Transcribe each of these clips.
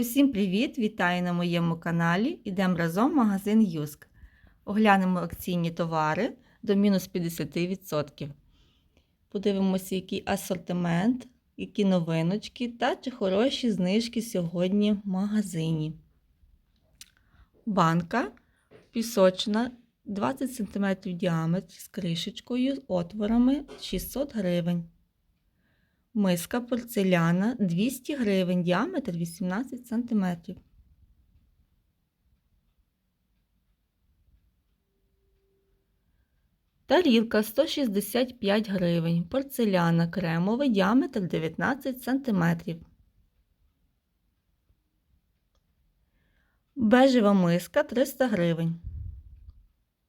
Усім привіт! Вітаю на моєму каналі. Ідемо разом в магазин Юск. Оглянемо акційні товари до мінус 50%. Подивимося, який асортимент, які новиночки та чи хороші знижки сьогодні в магазині. Банка пісочна 20 см в діаметрі з кришечкою з отворами 600 гривень. Миска порцеляна 200 гривень, діаметр 18 см. Тарілка 165 гривень, порцеляна кремовий, діаметр 19 см. Бежева миска 300 гривень.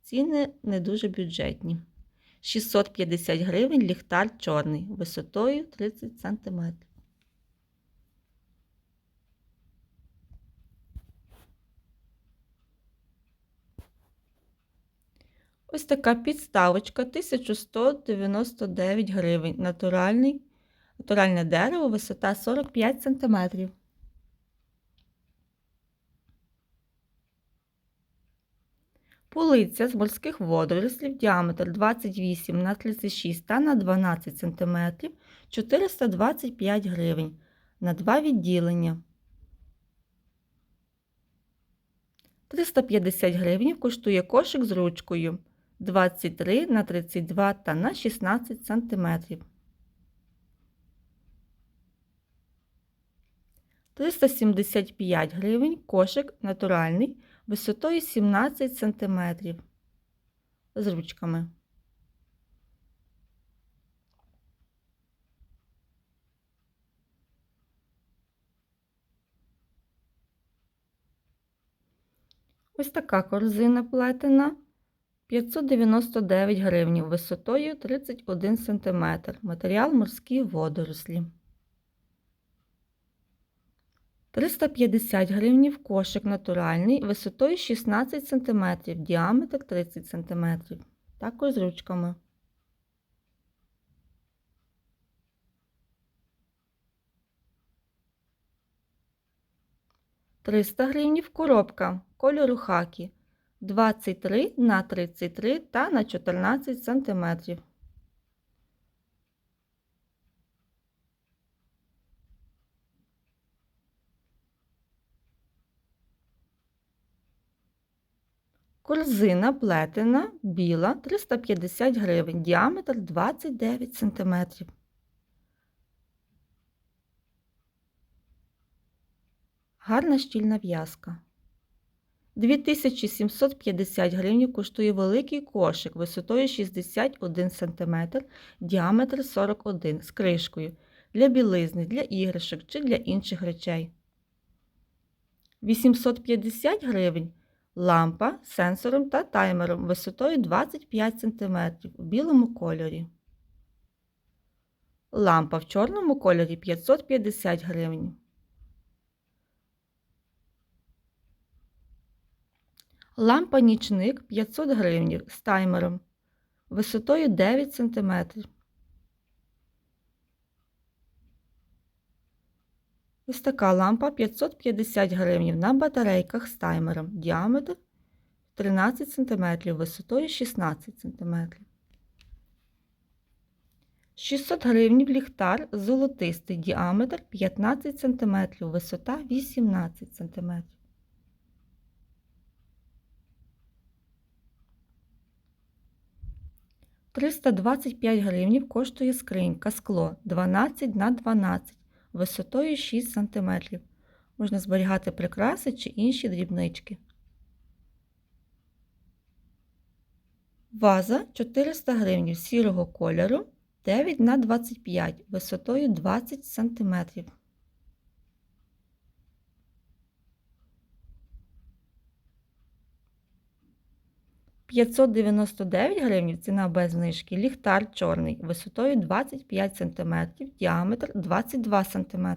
Ціни не дуже бюджетні. 650 гривень ліхтар чорний висотою 30 см. Ось така підставочка 1199 гривень. Натуральне дерево, висота 45 см. Полиця з морських водорослів, діаметр 28 на 36 та на 12 см 425 гривень на два відділення. 350 гривень коштує кошик з ручкою 23 на 32 та на 16 см. 375 гривень кошик натуральний висотою 17 см з ручками. Ось така корзина плетена 599 гривень висотою 31 см. Матеріал морські водорослі. 350 гривень кошик натуральний висотою 16 см, діаметр 30 см, також з ручками. Триста гривень коробка кольору хакі 23 на 33 та на 14 см. Корзина плетена, біла 350 гривень, діаметр 29 см. Гарна щільна в'язка. 2750 гривень коштує великий кошик висотою 61 см, діаметр 41 з кришкою для білизни, для іграшок чи для інших речей. 850 гривень лампа з сенсором та таймером висотою 25 см у білому кольорі. Лампа в чорному кольорі 550 гривень. Лампа нічник 500 гривень з таймером висотою 9 см. Ось така лампа 550 гривень на батарейках з таймером. Діаметр 13 см, висотою 16 см. 600 гривень ліхтар золотистий діаметр 15 см, висота 18 см. Триста двадцять гривень коштує скринька скло 12 на 12 висотою 6 см. Можна зберігати прикраси чи інші дрібнички. Ваза 400 гривень сірого кольору 9х25 висотою 20 см. П'ятсот дев'яносто дев'ять гривень ціна без знижки, ліхтар чорний висотою 25 см, діаметр 22 см.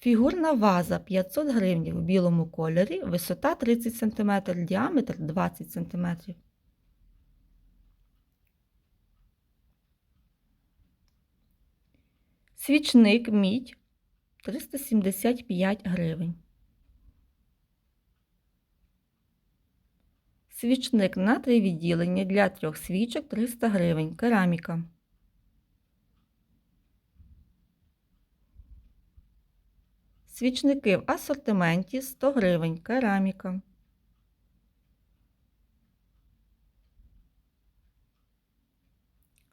Фігурна ваза 500 гривень в білому кольорі, висота 30 см, діаметр 20 см. Свічник мідь 375 гривень. Свічник на три відділення для трьох свічок 300 гривень. Кераміка. Свічники в асортименті 100 гривень. Кераміка.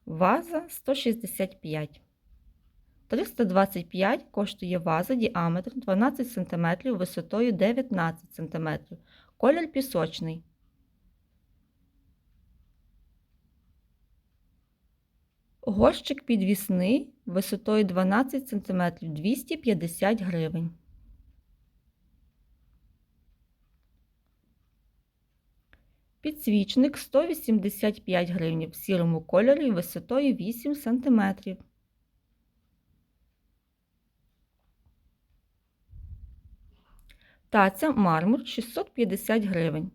Ваза 165. 325 коштує ваза діаметром 12 см, висотою 19 см. Колір пісочний. Горщик підвісний висотою 12 см 250 гривень. Підсвічник 185 гривень в сірому кольорі висотою 8 см. Таця мармур 650 гривень.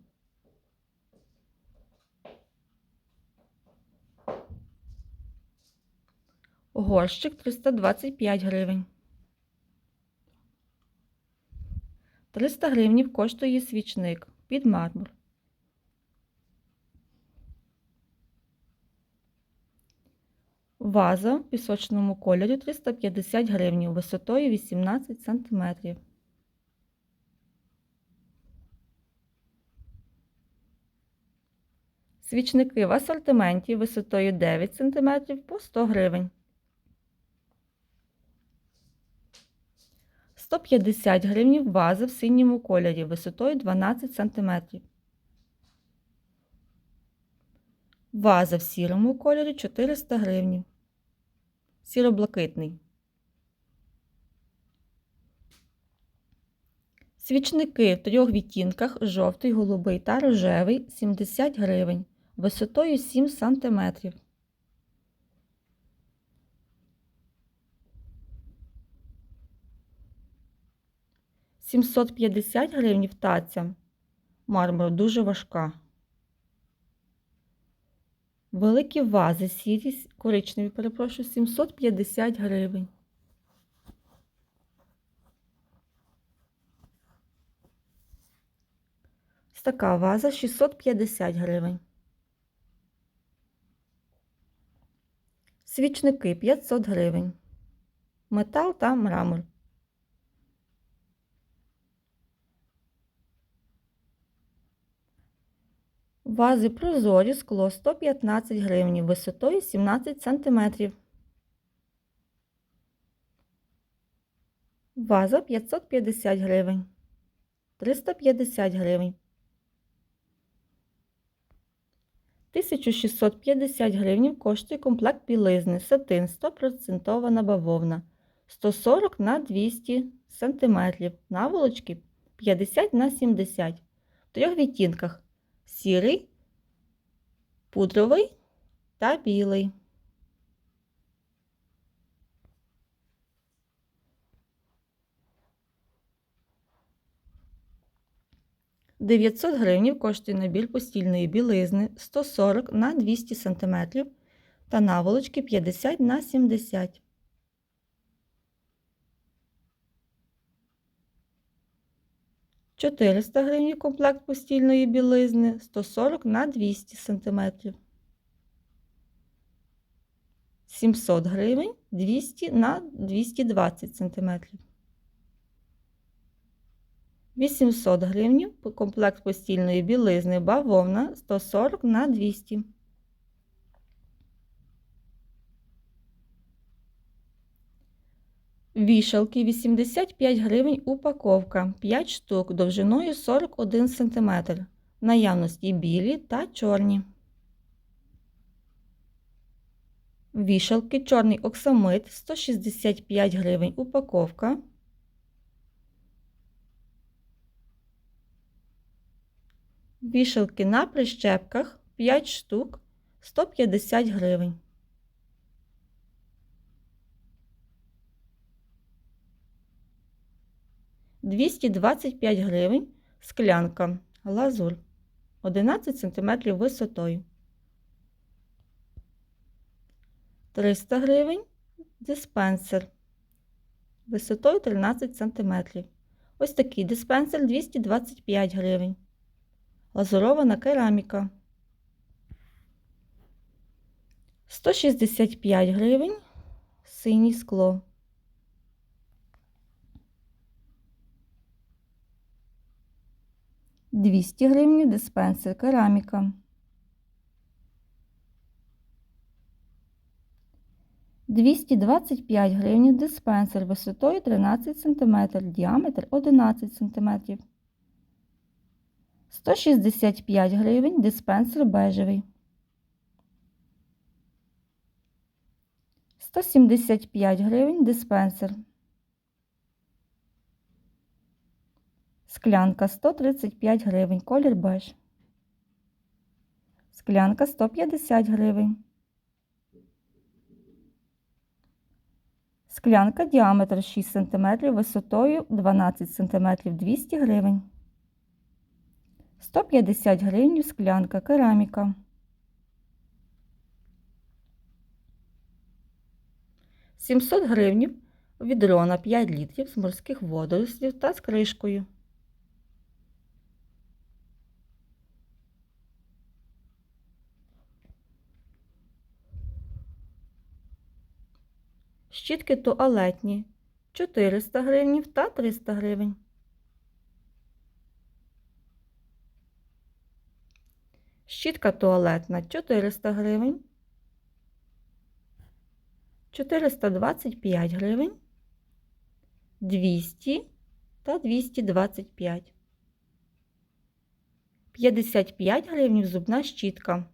Горщик 325 гривень. 300 гривнів коштує свічник під мармур. Ваза в пісочному кольорі 350 гривень висотою 18 см. Свічники в асортименті висотою 9 см по 100 гривень. 150 гривень ваза в синьому кольорі висотою 12 см. Ваза в сірому кольорі 400 гривень. Сіро-блакитний. Свічники в трьох відтінках жовтий, голубий та рожевий 70 гривень висотою 7 см. Сімсот п'ятдесят гривень таця. Мармур дуже важка. Великі вази сірі, коричневі, перепрошую, 750 гривень. Ось така ваза 650 гривень. Свічники 500 гривень. Метал та мрамор. Вази прозорі скло 115 гривень висотою 17 см. Ваза 550 гривень. 350 гривень. 1650 гривень коштує комплект білизни сатин 100% бавовна 140 на 200 см. Наволочки 50 на 70 в трьох відтінках сірий, пудровий та білий. Дев'ятсот гривень коштує набір постільної білизни 140 на 200 см та наволочки 50 на 70 400 гривень комплект постільної білизни 140 на 200 см. 700 гривень 200 на 220 см. 800 гривень комплект постільної білизни бавовна 140 на 200 Вішалки 85 гривень упаковка 5 штук довжиною 41 см. Наявності білі та чорні. Вішалки чорний оксамит 165 гривень упаковка. Вішалки на прищепках 5 штук 150 гривень. Двісті двадцять п'ять гривень склянка лазур 11 см висотою. 300 гривень диспенсер висотою 13 см. Ось такий диспенсер 225 гривень. Лазурована кераміка. 165 гривень. Синє скло. Двісті гривень диспенсер кераміка. 225 гривень диспенсер висотою 13 см, діаметр 11 см. 165 гривень диспенсер бежевий. 175 гривень диспенсер. Склянка 135 гривень, колір беж. Склянка 150 гривень. Склянка діаметр 6 см, висотою 12 см 200 гривень. 150 гривень склянка кераміка. Сімсот гривнів відро на 5 літрів з морських водорослів та з кришкою. Щітки туалетні 400 гривень та 300 гривень. Щітка туалетна 400 гривень. 425 гривень. 200 та 225. 55 гривень зубна щітка.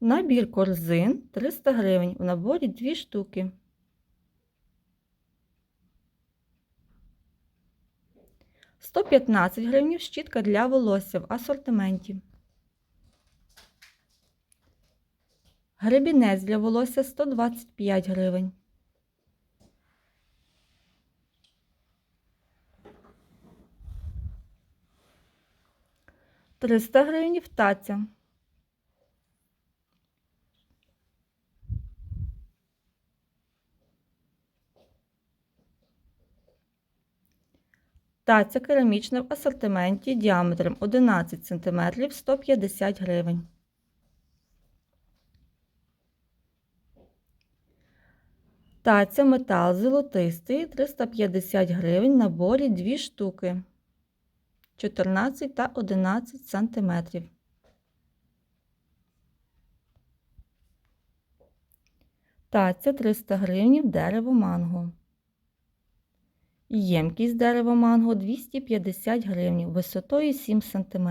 Набір корзин 300 гривень. У наборі 2 штуки. Сто п'ятнадцять гривень щітка для волосся в асортименті. Гребінець для волосся 125 гривень. Триста гривень таця. Таця керамічна в асортименті діаметром 11 см 150 гривень. Таця метал золотистий 350 гривень наборі 2 штуки 14 та 11 см. Таця 300 гривень дерево манго. Ємкість дерева манго 250 гривень висотою 7 см.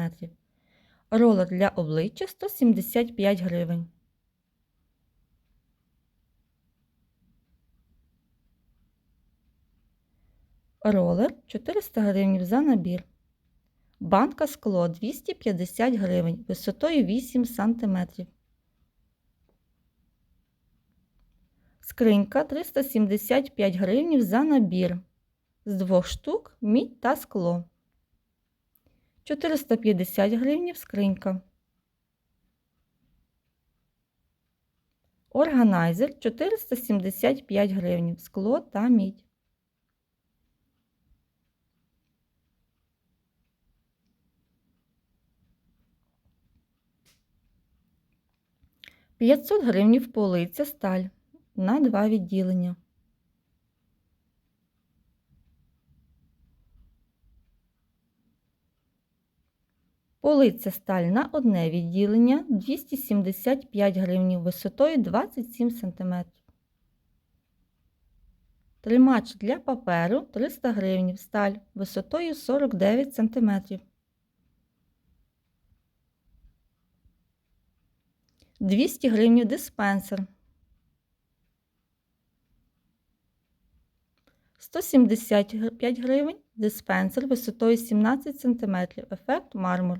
Ролер для обличчя 175 гривень. Ролер 400 гривень за набір. Банка скло 250 гривень висотою 8 см. Скринька 375 гривень за набір. З двох штук мідь та скло. 450 гривень скринька. Органайзер 475 гривень скло та мідь. П'ятсот гривнів полиця сталь на два відділення. Полиця сталь на одне відділення 275 гривень висотою 27 см. Тримач для паперу 300 гривень сталь висотою 49 см. Двісті гривень диспенсер. 175 гривень диспенсер висотою 17 см. Ефект мармур.